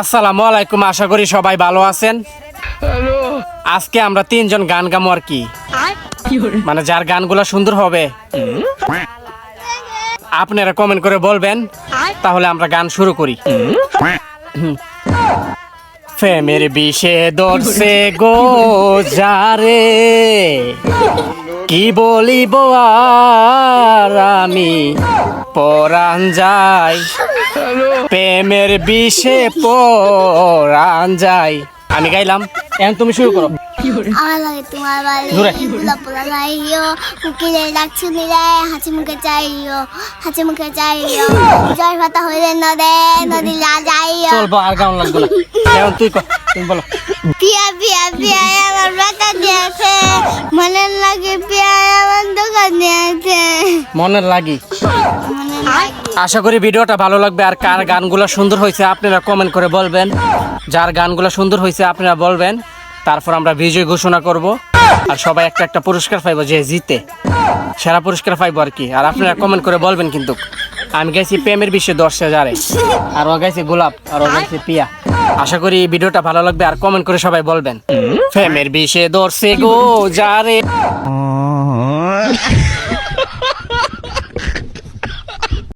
আসসালামু আলাইকুম আশা করি সবাই ভালো আছেন। আজকে আমরা তিনজন গান গামো আর কি। মানে যার গানগুলো সুন্দর হবে। আপনারা কমেন্ট করে বলবেন তাহলে আমরা গান শুরু করি। ফেমের বিষে দর্শে গো যারে। কি বলিব আর আমি? পরাণ যাই প্রেমের বিষে পরাণ যাই আমি গাইলাম এখন তুমি শুরু করো। আমার লাগে তোমার বাড়ি জোরে। পোলা পোলা লাইও কুকিলে ডাকছু নিলে হাসি মুখে চাইও হাসি মুখে চাইও। জয় পাতা হইলে নদে নদী লা যাইও। চলবো আর গান লাগবে না। এখন তুই কর তুমি বলো। পিয়া পিয়া পিয়া আমার বাতা দিয়েছে। মনের লাগে পিয়া আমার দোকান দিয়েছে। লাগি। মনের লাগে আশা করি ভিডিওটা ভালো লাগবে আর কার গানগুলো সুন্দর হয়েছে আপনারা কমেন্ট করে বলবেন। যার গানগুলো সুন্দর হয়েছে আপনারা বলবেন। তারপর আমরা বিজয় ঘোষণা করব। আর সবাই একটা একটা পুরস্কার পাইবো যে জিতে। সেরা পুরস্কার পাইবো আর কি। আর আপনারা কমেন্ট করে বলবেন কিন্তু। আমি গেছি প্রেমের বিশ্বে দশ হাজারে। আর ও গেছে গোলাপ, আর ও গেছে পিয়া। আশা করি ভিডিওটা ভালো লাগবে আর কমেন্ট করে সবাই বলবেন। প্রেমের বিষে দর্শে গো যারে।